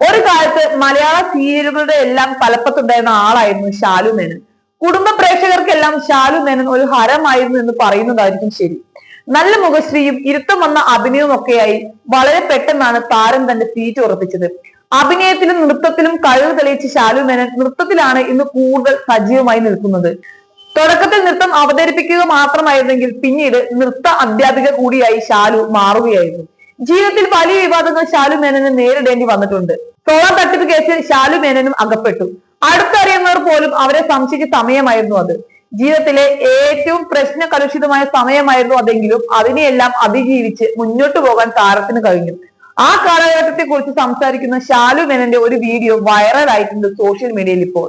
ഒരു കാലത്ത് മലയാള സീരിയലുകളുടെ എല്ലാം തലപ്പത്തുണ്ടായിരുന്ന ആളായിരുന്നു ഷാലു മേനൻ. കുടുംബ പ്രേക്ഷകർക്കെല്ലാം ഷാലു മേനൻ ഒരു ഹരമായിരുന്നു എന്ന് പറയുന്നതായിരിക്കും ശരി. നല്ല മുഖശ്രീയും ഇരുത്തം വന്ന അഭിനയവും ഒക്കെയായി വളരെ പെട്ടെന്നാണ് താരം തന്റെ സീറ്റ് ഉറപ്പിച്ചത്. അഭിനയത്തിലും നൃത്തത്തിലും കഴിവ് തെളിയിച്ച ഷാലു മേനൻ നൃത്തത്തിലാണ് ഇന്ന് കൂടുതൽ സജീവമായി നിൽക്കുന്നത്. തുടക്കത്തിൽ നൃത്തം അവതരിപ്പിക്കുക മാത്രമായിരുന്നെങ്കിൽ പിന്നീട് നൃത്ത അധ്യാപിക കൂടിയായി ഷാലു മാറുകയായിരുന്നു. ജീവിതത്തിൽ വലിയ വിവാദങ്ങൾ ശാലു മേനന് നേരിടേണ്ടി വന്നിട്ടുണ്ട്. സോളാർ തട്ടിപ്പ് കേസിൽ ശാലു മേനനും അകപ്പെട്ടു. അടുത്തറിയുന്നവർ പോലും അവരെ സംശയിച്ച സമയമായിരുന്നു അത്. ജീവിതത്തിലെ ഏറ്റവും പ്രശ്ന കലുഷിതമായ സമയമായിരുന്നു അതെങ്കിലും അതിനെയെല്ലാം അതിജീവിച്ച് മുന്നോട്ട് പോകാൻ താരത്തിന് കഴിഞ്ഞു. ആ കാലഘട്ടത്തെ കുറിച്ച് സംസാരിക്കുന്ന ശാലു മേനന്റെ ഒരു വീഡിയോ വൈറലായിട്ടുണ്ട് സോഷ്യൽ മീഡിയയിൽ ഇപ്പോൾ.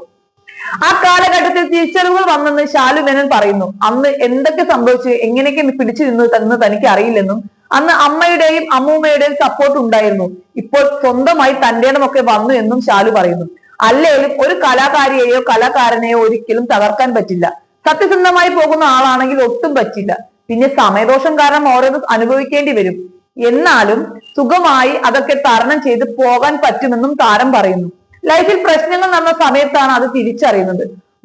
ആ കാലഘട്ടത്തിൽ തിരിച്ചറിവുകൾ വന്നെന്ന് ശാലു മേനൻ പറയുന്നു. അന്ന് എന്തൊക്കെ സംഭവിച്ചു? എങ്ങനെയൊക്കെ പിടിച്ചു നിന്നു എന്ന് തനിക്ക് അറിയില്ലെന്നും അന്ന് അമ്മയുടെയും അമ്മൂമ്മയുടെയും സപ്പോർട്ട് ഉണ്ടായിരുന്നു. ഇപ്പോൾ സ്വന്തമായി തന്റേടമൊക്കെ വന്നു എന്നും ശാലു പറയുന്നു. അല്ലേലും ഒരു കലാകാരിയെയോ കലാകാരനെയോ ഒരിക്കലും തകർക്കാൻ പറ്റില്ല. സത്യസന്ധമായി പോകുന്ന ആളാണെങ്കിൽ ഒട്ടും പറ്റില്ല. പിന്നെ സമയദോഷം കാരണം ഓരോന്ന് അനുഭവിക്കേണ്ടി വരും. എന്നാലും സുഖമായി അതൊക്കെ തരണം ചെയ്ത് പോകാൻ പറ്റുമെന്നും താരം പറയുന്നു. ലൈഫിൽ പ്രശ്നങ്ങൾ നടന്ന സമയത്താണ് അത് തിരിച്ചറിയുന്നത്.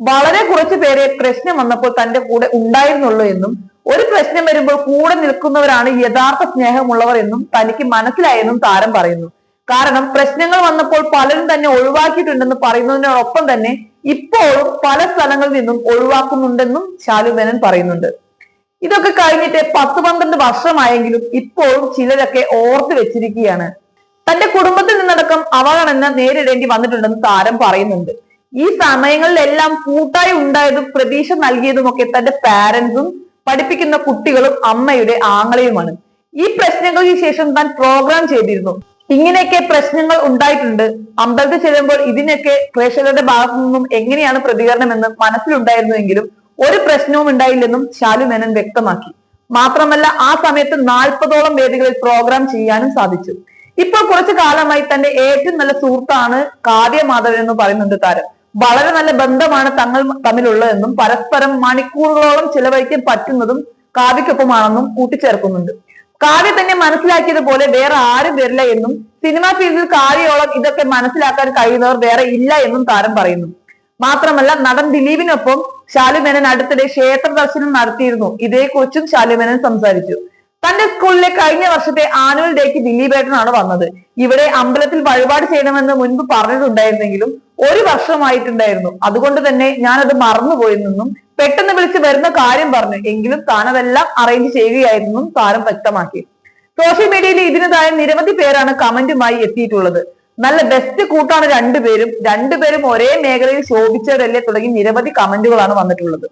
വളരെ കുറച്ചു പേരെ പ്രശ്നം വന്നപ്പോൾ തന്റെ കൂടെ ഉണ്ടായിരുന്നുള്ളൂ എന്നും ഒരു പ്രശ്നം വരുമ്പോൾ കൂടെ നിൽക്കുന്നവരാണ് യഥാർത്ഥ സ്നേഹമുള്ളവർ എന്നും തനിക്ക് മനസ്സിലായെന്നും താരം പറയുന്നു. കാരണം പ്രശ്നങ്ങൾ വന്നപ്പോൾ പലരും തന്നെ ഒഴിവാക്കിയിട്ടുണ്ടെന്ന് പറയുന്നതിനോടൊപ്പം തന്നെ ഇപ്പോഴും പല സ്ഥലങ്ങളിൽ നിന്നും ഒഴിവാക്കുന്നുണ്ടെന്നും ശാലു മേനൻ പറയുന്നുണ്ട്. ഇതൊക്കെ കഴിഞ്ഞിട്ട് പത്ത് പന്ത്രണ്ട് വർഷമായെങ്കിലും ഇപ്പോഴും ചിലരൊക്കെ ഓർത്തു വെച്ചിരിക്കുകയാണ്. തന്റെ കുടുംബത്തിൽ നിന്നടക്കം അവഗണന നേരിടേണ്ടി വന്നിട്ടുണ്ടെന്ന് താരം പറയുന്നുണ്ട്. ഈ സമയങ്ങളിലെല്ലാം കൂട്ടായി ഉണ്ടായതും പ്രതീക്ഷ നൽകിയതുമൊക്കെ തന്റെ പാരന്റ്സും പഠിപ്പിക്കുന്ന കുട്ടികളും അമ്മയുടെ ആങ്ങളെയുമാണ്. ഈ പ്രശ്നങ്ങൾക്ക് ശേഷം താൻ പ്രോഗ്രാം ചെയ്തിരുന്നു. ഇങ്ങനെയൊക്കെ പ്രശ്നങ്ങൾ ഉണ്ടായിട്ടുണ്ട്. അമ്പലത്തിൽ ചെല്ലുമ്പോൾ ഇതിനൊക്കെ പ്രേക്ഷകരുടെ ഭാഗത്തു നിന്നും എങ്ങനെയാണ് പ്രതികരണമെന്ന് മനസ്സിലുണ്ടായിരുന്നുവെങ്കിലും ഒരു പ്രശ്നവും ഉണ്ടായില്ലെന്നും ശാലു മേനൻ വ്യക്തമാക്കി. മാത്രമല്ല ആ സമയത്ത് നാൽപ്പതോളം വേദികളിൽ പ്രോഗ്രാം ചെയ്യാനും സാധിച്ചു. ഇപ്പോൾ കുറച്ചു കാലമായി തന്റെ ഏറ്റവും നല്ല സുഹൃത്താണ് കാവ്യ മാധവൻ എന്ന് പറയുന്നുണ്ട് താരം വളരെ നല്ല ബന്ധമാണ് തങ്ങൾ തമ്മിലുള്ളതെന്നും പരസ്പരം മണിക്കൂറുകളോളം ചിലവഴിക്കാൻ പറ്റുന്നതും കാവ്യക്കൊപ്പമാണെന്നും കൂട്ടിച്ചേർക്കുന്നുണ്ട്. കാവ്യ തന്നെ മനസ്സിലാക്കിയതുപോലെ വേറെ ആരും വരില്ല എന്നും സിനിമാ ഫീൽഡിൽ കാവ്യയോളം ഇതൊക്കെ മനസ്സിലാക്കാൻ കഴിയുന്നവർ വേറെ ഇല്ല എന്നും താരം പറയുന്നു. മാത്രമല്ല നടൻ ദിലീപിനൊപ്പം ശാലുമേനൻ അടുത്തിടെ ക്ഷേത്ര ദർശനം നടത്തിയിരുന്നു. ഇതേക്കുറിച്ചും ശാലുമേനൻ സംസാരിച്ചു. തന്റെ സ്കൂളിലെ കഴിഞ്ഞ വർഷത്തെ ആനുവൽ ഡേക്ക് ദിലീപേട്ടനാണ് വന്നത്. ഇവിടെ അമ്പലത്തിൽ വഴിപാട് ചെയ്യണമെന്ന് മുൻപ് പറഞ്ഞിട്ടുണ്ടായിരുന്നെങ്കിലും ഒരു വർഷമായിട്ടുണ്ടായിരുന്നു. അതുകൊണ്ട് തന്നെ ഞാനത് മറന്നുപോയെന്നും പെട്ടെന്ന് വിളിച്ച് വരുന്ന കാര്യം പറഞ്ഞു എങ്കിലും താൻ അതെല്ലാം അറേഞ്ച് ചെയ്യുകയായിരുന്നു താരം വ്യക്തമാക്കി. സോഷ്യൽ മീഡിയയിൽ ഇതിന് താഴെ നിരവധി പേരാണ് കമന്റുമായി എത്തിയിട്ടുള്ളത്. നല്ല ബെസ്റ്റ് കൂട്ടാണ് രണ്ടുപേരും. രണ്ടുപേരും ഒരേ മേഖലയിൽ ശോഭിച്ചവരല്ലേ തുടങ്ങി നിരവധി കമന്റുകളാണ് വന്നിട്ടുള്ളത്.